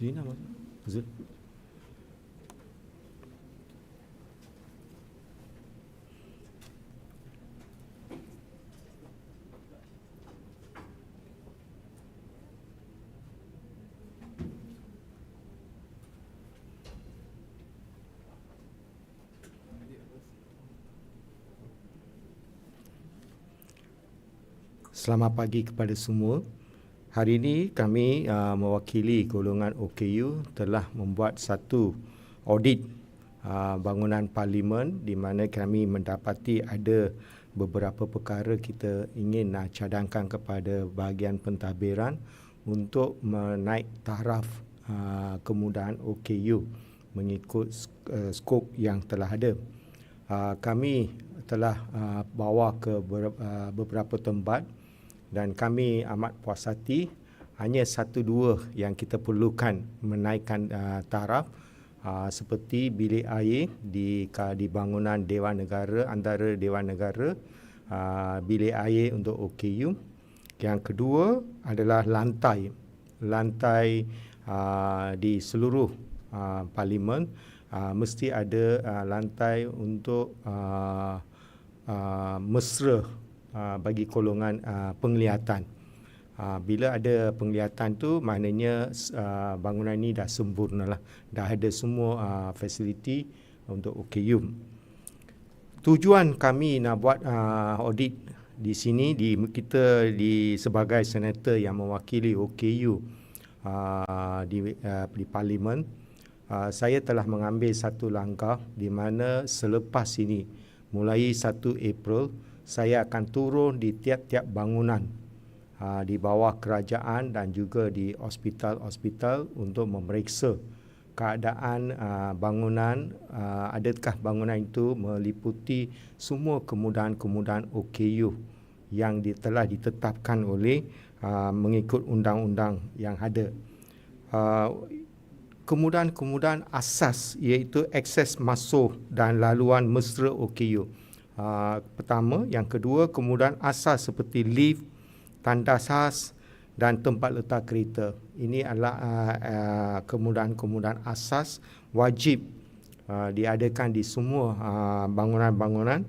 Zina Zul. Selamat pagi kepada semua. Hari ini kami uh, mewakili golongan OKU telah membuat satu audit uh, bangunan parlimen di mana kami mendapati ada beberapa perkara kita ingin uh, cadangkan kepada bahagian pentadbiran untuk menaik taraf uh, kemudahan OKU mengikut uh, skop yang telah ada. Uh, kami telah uh, bawa ke ber, uh, beberapa tempat dan kami amat puas hati. Hanya satu dua yang kita perlukan menaikkan uh, taraf uh, seperti bilik air di di bangunan Dewan Negara antara Dewan Negara uh, bilik air untuk OKU yang kedua adalah lantai. Lantai uh, di seluruh uh, parlimen uh, mesti ada uh, lantai untuk uh, uh, mesra uh, bagi golongan uh, penglihatan. Uh, bila ada penglihatan tu maknanya uh, bangunan ini dah sempurna lah. Dah ada semua uh, fasiliti untuk OKU. Tujuan kami nak buat uh, audit di sini di kita di sebagai senator yang mewakili OKU uh, di uh, di parlimen uh, saya telah mengambil satu langkah di mana selepas ini mulai 1 April saya akan turun di tiap-tiap bangunan uh, di bawah kerajaan dan juga di hospital-hospital untuk memeriksa keadaan uh, bangunan uh, adakah bangunan itu meliputi semua kemudahan-kemudahan OKU yang telah ditetapkan oleh uh, mengikut undang-undang yang ada. Uh, kemudahan-kemudahan asas iaitu akses masuk dan laluan mesra OKU. Ah, pertama, yang kedua kemudahan asas seperti lift, tandas khas dan tempat letak kereta. Ini adalah uh, uh, kemudahan-kemudahan asas wajib uh, diadakan di semua bangunan-bangunan.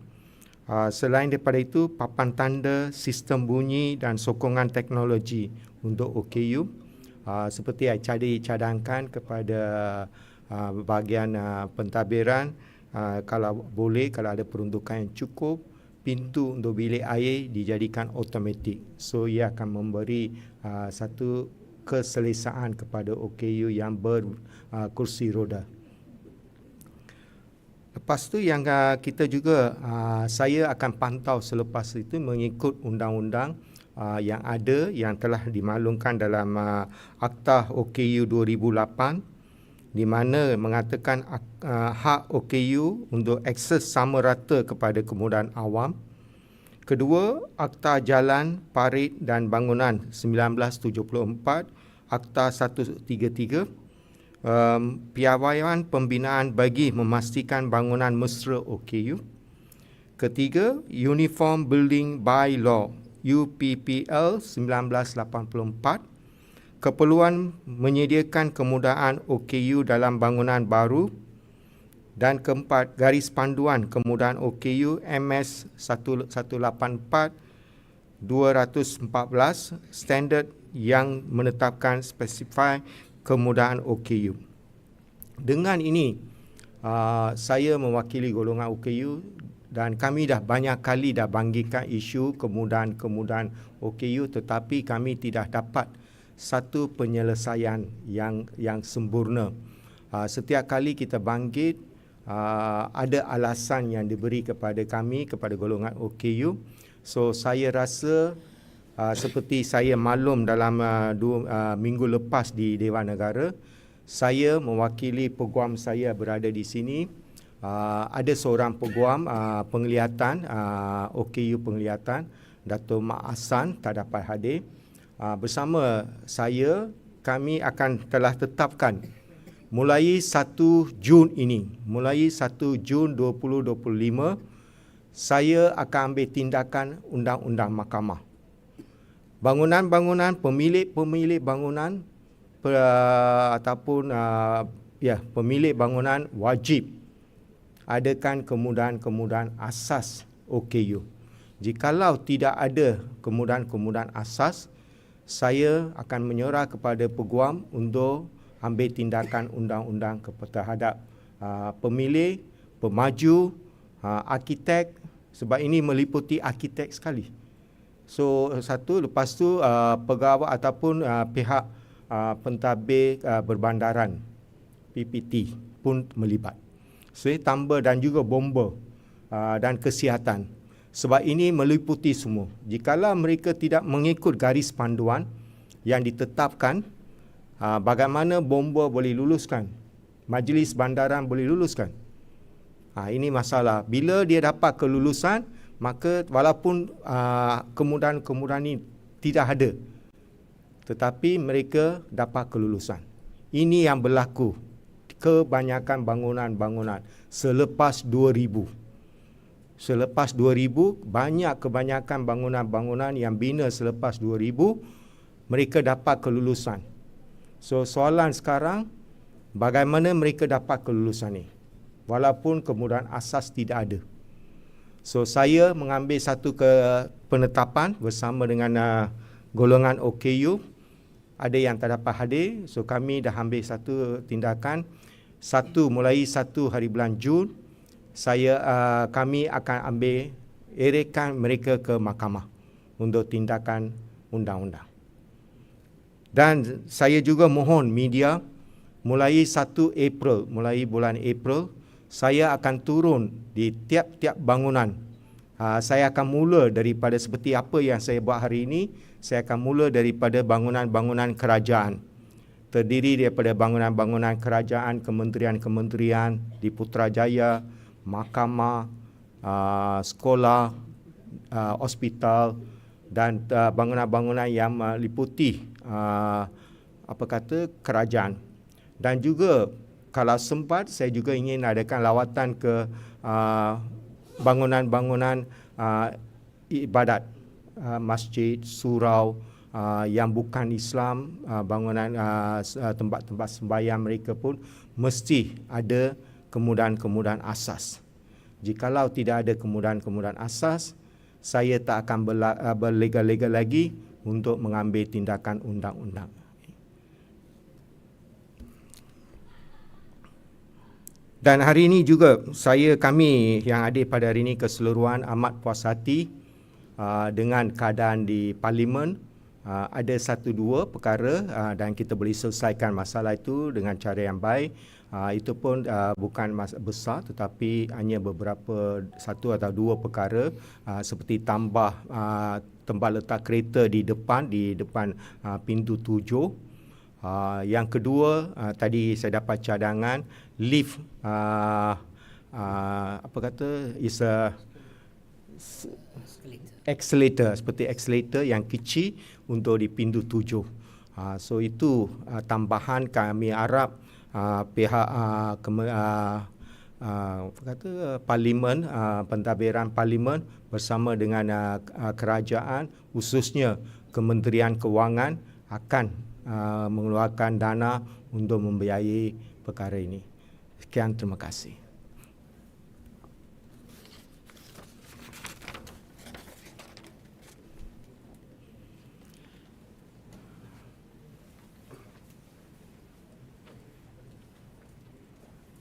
Selain daripada itu, papan tanda, sistem bunyi dan sokongan teknologi untuk OKU seperti yang cadangkan kepada bahagian uh, pentadbiran uh, kalau boleh kalau ada peruntukan yang cukup pintu untuk bilik air dijadikan automatik. So ia akan memberi uh, satu keselesaan kepada OKU yang berkursi uh, roda. Lepas tu yang uh, kita juga uh, saya akan pantau selepas itu mengikut undang-undang uh, yang ada yang telah dimaklumkan dalam uh, Akta OKU 2008 di mana mengatakan uh, hak OKU untuk akses sama rata kepada kemudahan awam. Kedua, Akta Jalan, Parit dan Bangunan 1974, Akta 133, um, piawaian pembinaan bagi memastikan bangunan mesra OKU. Ketiga, Uniform Building by Law UPPL 1984 keperluan menyediakan kemudahan OKU dalam bangunan baru dan keempat garis panduan kemudahan OKU MS 184 214 standard yang menetapkan spesifik kemudahan OKU. Dengan ini uh, saya mewakili golongan OKU dan kami dah banyak kali dah bangkitkan isu kemudahan-kemudahan OKU tetapi kami tidak dapat satu penyelesaian yang yang sempurna. Uh, setiap kali kita bangkit uh, ada alasan yang diberi kepada kami kepada golongan OKU. So saya rasa uh, seperti saya maklum dalam uh, dua uh, minggu lepas di Dewan Negara, saya mewakili peguam saya berada di sini. Uh, ada seorang peguam uh, penglihatan uh, OKU penglihatan Dato' Mak Hasan tak dapat hadir. Ah, bersama saya kami akan telah tetapkan mulai 1 Jun ini mulai 1 Jun 2025 saya akan ambil tindakan undang-undang mahkamah bangunan-bangunan pemilik-pemilik bangunan per, ataupun uh, ya pemilik bangunan wajib adakan kemudahan-kemudahan asas OKU. Jikalau tidak ada kemudahan-kemudahan asas, saya akan menyerah kepada peguam untuk ambil tindakan undang-undang terhadap uh, pemilih, pemaju, uh, arkitek sebab ini meliputi arkitek sekali. So satu lepas tu uh, pegawai ataupun uh, pihak uh, pentadbir uh, berbandaran PPT pun melibat. So tambah dan juga bomba uh, dan kesihatan. Sebab ini meliputi semua. Jikalau mereka tidak mengikut garis panduan yang ditetapkan, uh, bagaimana bomba boleh luluskan? Majlis bandaran boleh luluskan? Uh, ini masalah. Bila dia dapat kelulusan, maka walaupun uh, kemudahan-kemudahan ini tidak ada, tetapi mereka dapat kelulusan. Ini yang berlaku kebanyakan bangunan-bangunan selepas 2000. Selepas 2000 banyak kebanyakan bangunan-bangunan yang bina selepas 2000 mereka dapat kelulusan. So soalan sekarang bagaimana mereka dapat kelulusan ini? Walaupun kemudahan asas tidak ada. So saya mengambil satu ke penetapan bersama dengan uh, golongan OKU ada yang tak dapat hadir so kami dah ambil satu tindakan satu mulai satu hari bulan Jun saya uh, kami akan ambil erekan mereka ke mahkamah untuk tindakan undang-undang. Dan saya juga mohon media mulai 1 April, mulai bulan April saya akan turun di tiap-tiap bangunan. Uh, saya akan mula daripada seperti apa yang saya buat hari ini, saya akan mula daripada bangunan-bangunan kerajaan terdiri daripada bangunan-bangunan kerajaan, kementerian-kementerian di Putrajaya, mahkamah, uh, sekolah, uh, hospital dan uh, bangunan-bangunan yang meliputi uh, apa kata kerajaan. Dan juga kalau sempat saya juga ingin adakan lawatan ke uh, bangunan-bangunan uh, ibadat, uh, masjid, surau, uh, yang bukan Islam uh, bangunan uh, tempat-tempat sembahyang mereka pun mesti ada kemudahan-kemudahan asas. Jikalau tidak ada kemudahan-kemudahan asas, saya tak akan uh, berlegal-legal lagi untuk mengambil tindakan undang-undang. Dan hari ini juga saya kami yang ada pada hari ini keseluruhan amat puas hati uh, dengan keadaan di parlimen uh, ada satu dua perkara uh, dan kita boleh selesaikan masalah itu dengan cara yang baik. Uh, itu pun uh, bukan mas- besar tetapi hanya beberapa satu atau dua perkara uh, seperti tambah uh, tempat letak kereta di depan di depan uh, pintu tujuh. Uh, yang kedua uh, tadi saya dapat cadangan lift uh, uh, apa kata is a accelerator seperti accelerator yang kecil untuk di pintu tujuh. Uh, so itu uh, tambahan kami harap uh, pihak uh, keme, uh, uh, kata parlimen uh, pentadbiran parlimen bersama dengan uh, uh, kerajaan khususnya Kementerian Kewangan akan uh, mengeluarkan dana untuk membiayai perkara ini. Sekian terima kasih.